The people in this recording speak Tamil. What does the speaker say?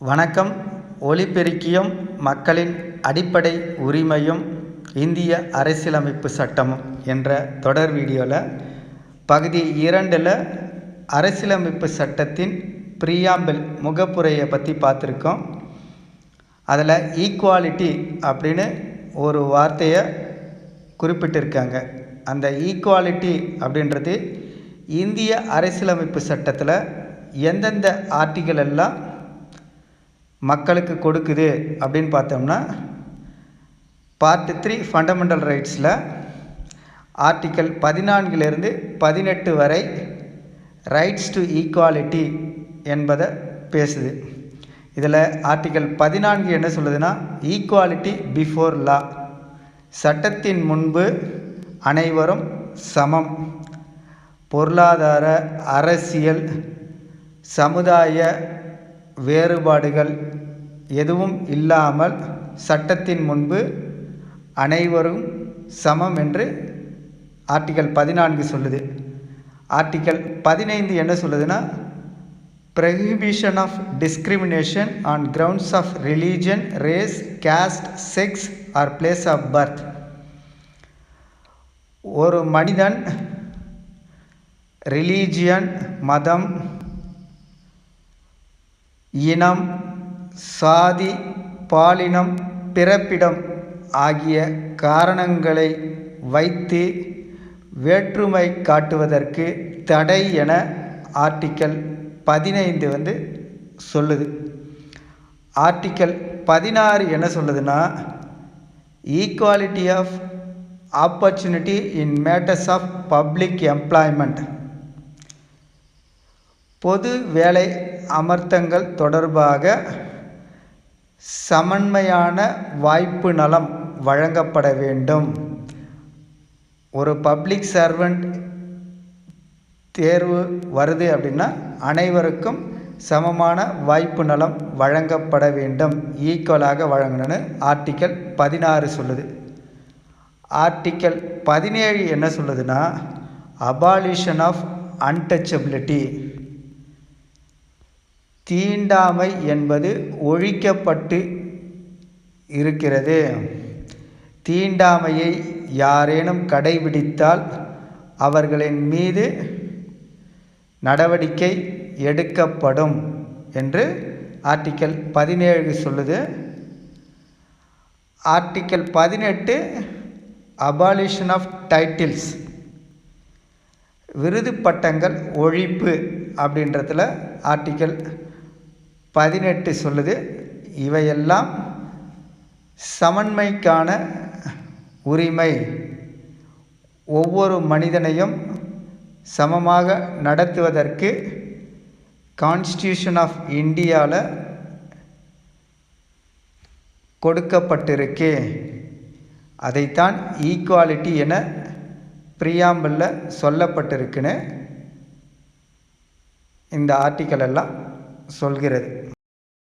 வணக்கம். ஒலிபெருக்கியும் மக்களின் அடிப்படை உரிமையும் இந்திய அரசியலமைப்பு சட்டமும் என்ற தொடர் வீடியோவில் பகுதி இரண்டில் அரசியலமைப்பு சட்டத்தின் பிரியாம்பிள் முகப்புரையை பற்றி பார்த்துருக்கோம். அதில் ஈக்குவாலிட்டி அப்படின்னு ஒரு வார்த்தையை குறிப்பிட்டிருக்காங்க. அந்த ஈக்குவாலிட்டி அப்படின்றது இந்திய அரசியலமைப்பு சட்டத்தில் எந்தெந்த ஆர்டிகள் எல்லாம் மக்களுக்கு கொடுக்குது அப்படின்னு பார்த்தோம்னா பார்ட் த்ரீ ஃபண்டமெண்டல் ரைட்ஸில் ஆர்டிக்கல் பதினான்கிலிருந்து பதினெட்டு வரை ரைட்ஸ் டு ஈக்குவாலிட்டி என்பதை பேசுது. இதில் ஆர்டிக்கல் பதினான்கு என்ன சொல்லுதுன்னா ஈக்குவாலிட்டி பிஃபோர் லா சட்டத்தின் முன்பு அனைவரும் சமம். பொருளாதார அரசியல் சமுதாய வேறுபாடுகள் எதுவும் இல்லாமல் சட்டத்தின் முன்பு அனைவரும் சமம் என்று ஆர்டிக்கல் பதினான்கு சொல்லுது. ஆர்டிக்கல் பதினைந்து என்ன சொல்லுதுன்னா prohibition of discrimination on grounds of religion race caste sex or place of birth ஒரு மனிதன் ரிலீஜியன் மதம் இனம் சாதி பாலினம் பிறப்பிடம் ஆகிய காரணங்களை வைத்து வேற்றுமை காட்டுவதற்கு தடை என ஆர்டிக்கல் பதினைந்து வந்து சொல்லுது. ஆர்டிக்கல் பதினாறு என்ன சொல்லுதுன்னா equality of opportunity in matters of public employment பொது வேலை அமர்த்தங்கள் தொடர்பாக சமன்மையான வாய்ப்பு நலம் வழங்கப்பட வேண்டும். ஒரு பப்ளிக் சர்வெண்ட் தேர்வு வருது அப்படின்னா அனைவருக்கும் சமமான வாய்ப்பு நலம் வழங்கப்பட வேண்டும். ஈக்குவலாக வழங்கணும்னு ஆர்டிக்கல் பதினாறு சொல்லுது. ஆர்டிக்கல் பதினேழு என்ன சொல்லுதுன்னா அபாலிஷன் ஆஃப் அன்டச்சபிலிட்டி தீண்டாமை என்பது ஒழிக்கப்பட்டு இருக்கிறது. தீண்டாமையை யாரேனும் கடைபிடித்தால் அவர்களின் மீது நடவடிக்கை எடுக்கப்படும் என்று ஆர்டிக்கல் பதினேழு சொல்லுது. ஆர்டிக்கல் பதினெட்டு அபாலிஷன் ஆஃப் டைட்டில்ஸ். விருது பட்டங்கள் ஒழிப்பு அப்படின்றதுல ஆர்டிக்கல் பதினெட்டு சொல்லுது இவையெல்லாம் சமன்மைக்கான உரிமை. ஒவ்வொரு மனிதனையும் சமமாக நடத்துவதற்கு கான்ஸ்டியூஷன் ஆஃப் இந்தியாவில் கொடுக்கப்பட்டிருக்கு. அதைத்தான் ஈக்குவாலிட்டி என ப்ரியாம்பிளில் சொல்லப்பட்டிருக்குன்னு இந்த ஆர்டிக்கல் எல்லாம் சொல்கிறது.